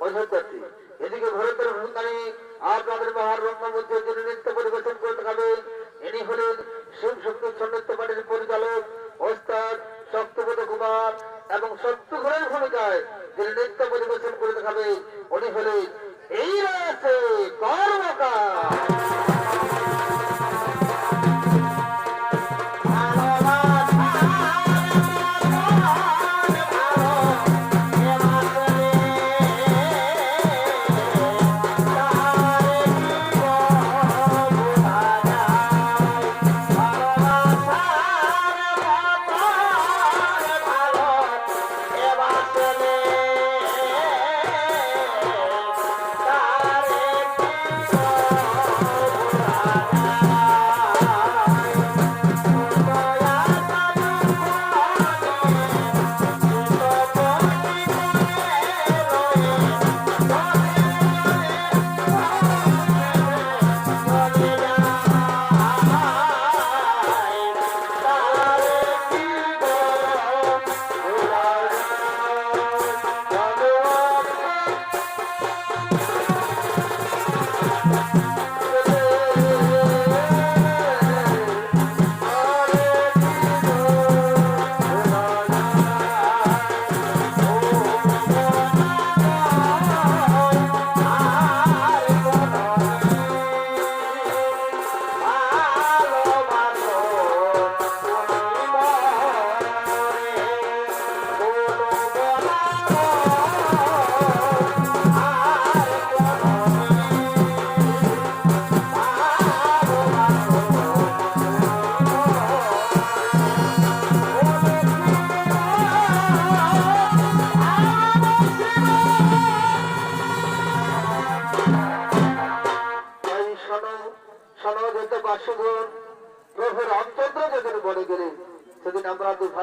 অযোধ্যাতে এদিকে ভারতের ভূমিকানি আপনাদের মহার রঙ্গমঞ্চের জন্য নৃত্য পরিবেশন করে দেখাবেন ইনি হলেন শিব শক্তি সন্ন্যস্ত পার্টির পরিচালক ওস্তাদ শক্তিপদ কুমার এবং শত্রুঘ্নের ভূমিকায় যিনি নৃত্য পরিবেশন করে দেখাবেন উনি হলেন এই রয়েছে কর্মকার।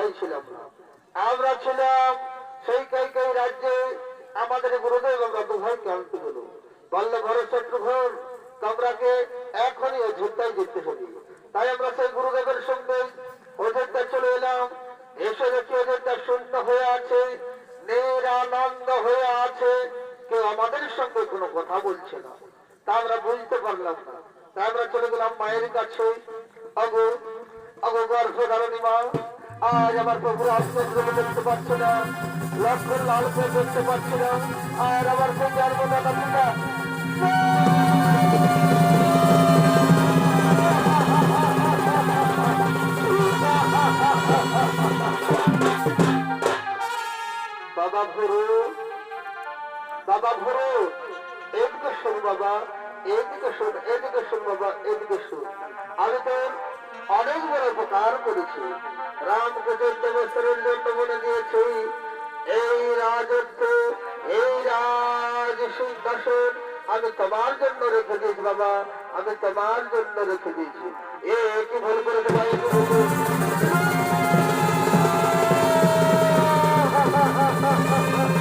ভাই ছিলাম না আমরা ছিলাম সেই কই কই রাজ্যে আমাদের গুরুদেব আমরা দু ভাইকে আনতে হলো। বললে ঘরে শত্রুঘর তোমরাকে এখনই অযোধ্যায় যেতে হবে। তাই আমরা সেই গুরুদেবের সঙ্গে অযোধ্যা চলে এলাম। এসে দেখি অযোধ্যা শূন্য হয়ে আছে, নিরানন্দ হয়ে আছে। কেউ আমাদের সঙ্গে কোনো কথা বলছে না। তা আমরা বুঝতে পারলাম না। তাই আমরা চলে গেলাম মায়ের কাছে। অগো অগো গর্ভধারণী মা আজ আমার প্রভু রামচন্দ্রকে দেখতে পাচ্ছি না। লক্ষ্মণ লালকে দেখতে পাচ্ছি না। আর আমার পূজার কথা পিতা বাবা ভুরু বাবা ভুরু, এদিকে শোন বাবা, এদিকে শোন এদিকে শোন বাবা, এদিকে শোন। আমি তো অনেক বড় উপকার করেছি। রামকে চোদ্দ বছরের জন্য বলে দিয়েছি। এই রাজত্ব, এই রাজ সিংহাসন আমি তোমার জন্য রেখে দিয়েছি, বাবা। আমি তোমার জন্য রেখে দিয়েছি। এ কি ভুল করে দেবা